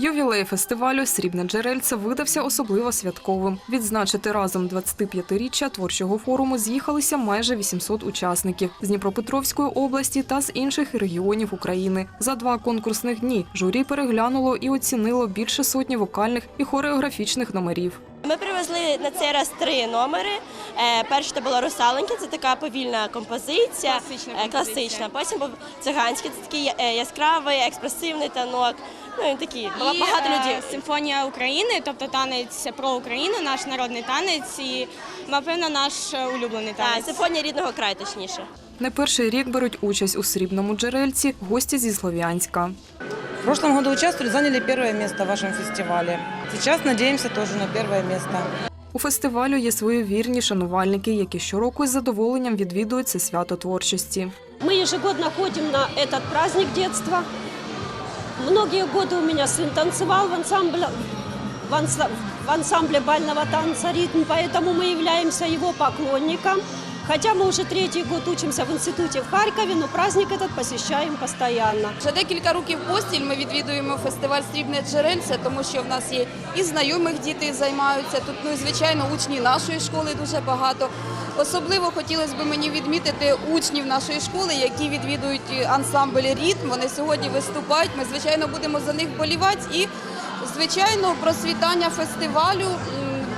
Ювілей фестивалю Срібне джерельце видався особливо святковим. Відзначити разом 25-річчя творчого форуму з'їхалися майже 800 учасників з Дніпропетровської області та з інших регіонів України. За два конкурсних дні журі переглянуло і оцінило більше сотні вокальних і хореографічних номерів. Ми привезли на цей раз три номери. Е, Перший це була русаленька, це така повільна композиція, Класична е, класична. Потім був циганський, це такий е, яскравий, експресивний танок. Ну і такі було І, багато людей. Симфонія України, тобто танець про Україну, наш народний танець і, напевно, наш улюблений Так, симфонія рідного краю, точніше. Не перший рік беруть участь у срібному джерельці гості зі Слов'янська. В прошлом году участвовали, заняли первое место в вашем фестивале. Сейчас надеемся тоже на первое место. У фестивалю є свої вірні шанувальники, які щороку із задоволенням відвідують це свято творчості. Мы ежегодно ходим на этот праздник детства. Многие годы у меня сын танцевал в ансамбле, в анса- в ансамбле бального танца «Ритм», поэтому мы являемся его поклонником. Хотя мы уже третий год учимся в институте в Харькове, но праздник этот посещаем постоянно. Вже декілька років поспіль ми відвідуємо фестиваль Срібне джерельце, тому що в нас є і знайомих діти займаються тут. Ну звичайно, учні нашої школи дуже багато. Особливо хотілося б мені відмітити учнів нашої школи, які відвідують ансамбль ритм. Вони сьогодні виступають. Ми звичайно будемо за них болівати і звичайно просвітання фестивалю,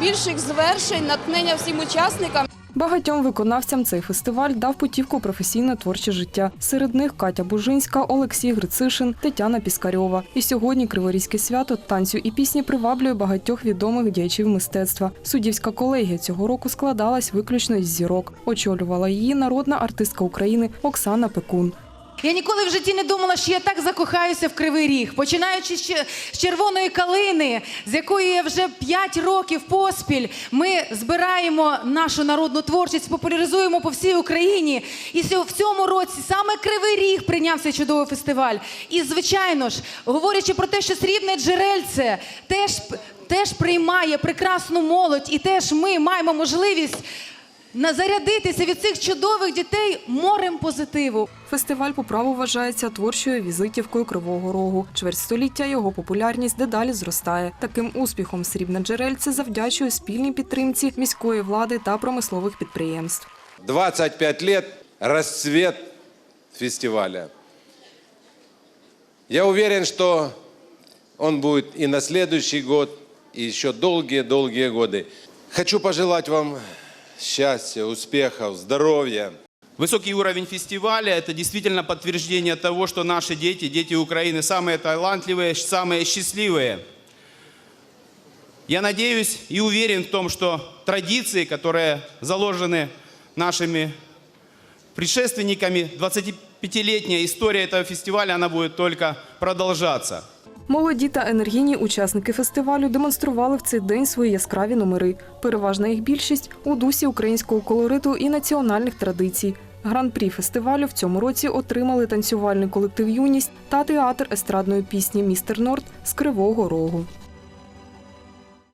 більших звершень, натхнення всім учасникам. Багатьом виконавцям цей фестиваль дав путівку професійне творче життя. Серед них Катя Бужинська, Олексій Грицишин, Тетяна Піскарьова. І сьогодні Криворізьке свято танцю і пісні приваблює багатьох відомих діячів мистецтва. Суддівська колегія цього року складалась виключно із зірок. Очолювала її народна артистка України Оксана Пекун. Я ніколи в житті не думала, що я так закохаюся в кривий ріг, починаючи з червоної калини, з якої вже 5 років поспіль. Ми збираємо нашу народну творчість, популяризуємо по всій Україні. І в цьому році саме Кривий Ріг прийняв цей чудовий фестиваль. І звичайно ж, говорячи про те, що срібне джерельце теж, теж приймає прекрасну молодь, і теж ми маємо можливість. Зарядитися від цих чудових дітей морем позитиву. Фестиваль по праву вважається творчою візитівкою Кривого Рогу. Чверть століття його популярність дедалі зростає. Таким успіхом срібне джерельце завдячує спільній підтримці міської влади та промислових підприємств. 25 лет расцвет фестиваля. Я уверен, что он будет и на следующий год, и еще долгие-долгие годы. Хочу пожелать вам счастья, успехов, здоровья. Высокий уровень фестиваля – это действительно подтверждение того, что наши дети, дети Украины, самые талантливые, самые счастливые. Я надеюсь и уверен в том, что традиции, которые заложены нашими предшественниками, 25-летняя история этого фестиваля, она будет только продолжаться. Молоді та енергійні учасники фестивалю демонстрували в цей день свої яскраві номери. Переважна їх більшість у дусі українського колориту і національних традицій. Гран-прі фестивалю в цьому році отримали танцювальний колектив Юність та театр естрадної пісні Містер Норд з Кривого Рогу.